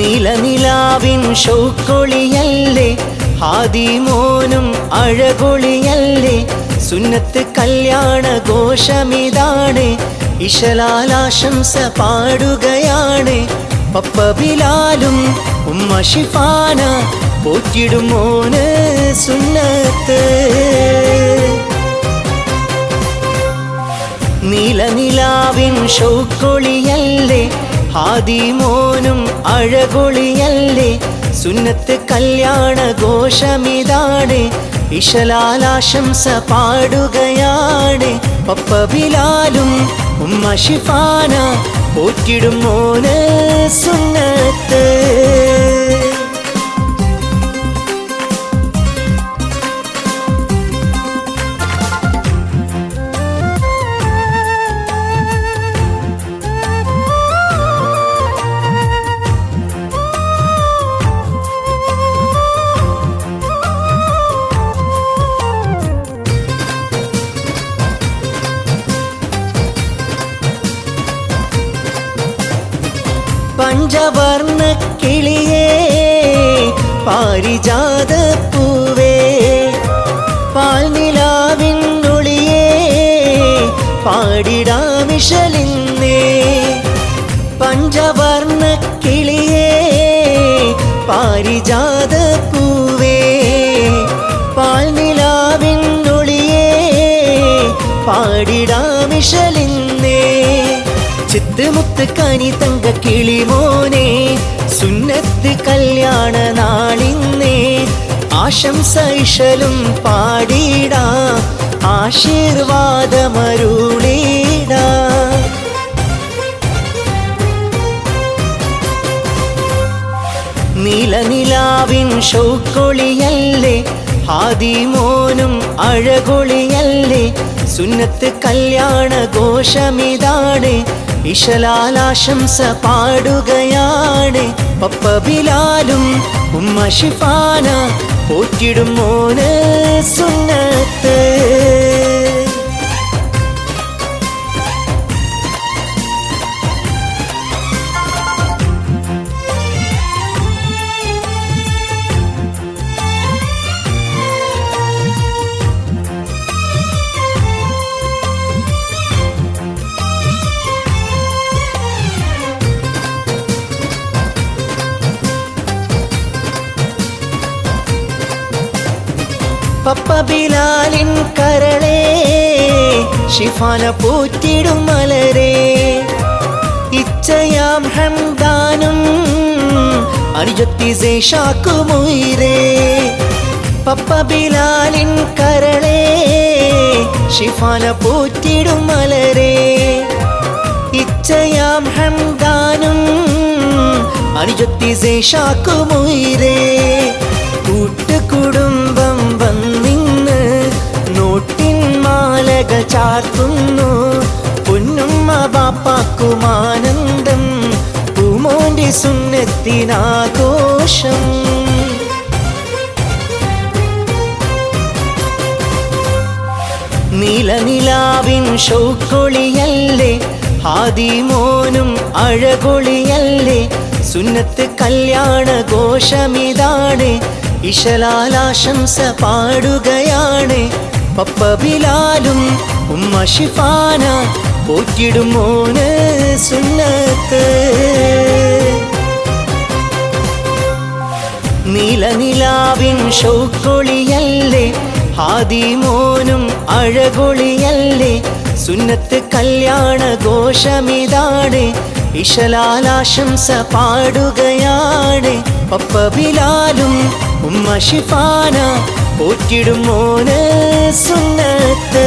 നിലാവിൻ ഷൗക്കൊളിയല്ലേ? ഹാദിമോനും അഴകൊളിയല്ലേ? സുന്നത്ത് കല്യാണ ഘോഷമിതാണ്. ഇശലാലാശംസ പാടുകയാണ്. പപ്പ ബിലാലും ഉമ്മ ഷിഫാന പോറ്റിടും സുന്നത്ത്. നിലനിലാവിൻ ഷൗക്കൊളിയല്ലേ? ഹാദിമോനും അഴകൊളിയല്ലേ? സുന്നത്ത് കല്യാണ ഘോഷമിതാണ്. ഇഷലാലാശംസ പാടുകയാണ്. പപ്പ ബിലാലും ഉമ്മ ഷിഫാന പോറ്റിടും മോന് സുന്നത്ത് പഞ്ചവർണ കിളിയേ പാരിജാത പൂവേ പാൽനിലാവിനൊളിയേ പാടിടാമിഷലിന്നേ പഞ്ചവർണ കിളിയേ പാരിജാത പൂവേ പാൽനിലാവിനൊളിയേ പാടിടാമിഷലിന്നേ ചിത്തുമുത്ത് കനി തങ്ക കിളി കിളിമോനെ സുന്നത്ത് കല്യാണ നാളിന്നേ. ആശംസൈഷലും പാടിടാ. ആശീർവാദമരുളിടാ. നിലനിലാവിൻ ഷൗക്കൊളിയല്ലേ. ഹാദിമോനും അഴകൊളിയല്ലേ. സുന്നത്ത് കല്യാണ ഘോഷമിതാണ്. ഇശലാലാശംസ പാടുകയാണ്. പപ്പ ബിലാലും ഉമ്മ ഷിഫാന പോറ്റിടും മോന് സുന്നത്ത്. പപ്പ ബിലാലിൻ കരളേ ഷിഫാന പൂറ്റിടും മലരേ. ഇച്ചയാം ഹംദാനും അനുജത്തി സേഷാക്കുമുയിരേ പപ്പ ബിലാലിൻ കരളേ ഷിഫാന പൂറ്റിടും മലരേ. ഇച്ചയാം ഹംദാനും അനുജത്തി സേഷാക്കുമുയിരേ കൂട്ടുകുടുംബം ചാർത്തുന്നു. പൊന്നുമ്മ ബാപ്പാക്കുമാനന്ദം പൂമോന്റെ സുന്നത്തിനാഘോഷം. നീലനിലാവിൻ ഷൗക്കൊളിയല്ലേ ഹാദിമോനും അഴകൊളിയല്ലേ സുന്നത്ത് കല്യാണ ഘോഷമിതാണ് ഇശലാലാശംസ പാടുകയാണ്. പപ്പ ബിലാലും ഉമ്മ ഷിഫാന പോറ്റിടും മോന് സുന്നത്ത്. നിലനിലാവിൻ ഷൗക്കൊളിയല്ലേ ഹാദിമോനും അഴകൊളിയല്ലേ സുന്നത്ത് കല്യാണ ഘോഷമിതാണ് ഇശലാലാശംസ പാടുകയാണ്. പപ്പ ബിലാലും ഉമ്മ ഷിഫാന പോറ്റിടും മോന് സുന്നത്ത്.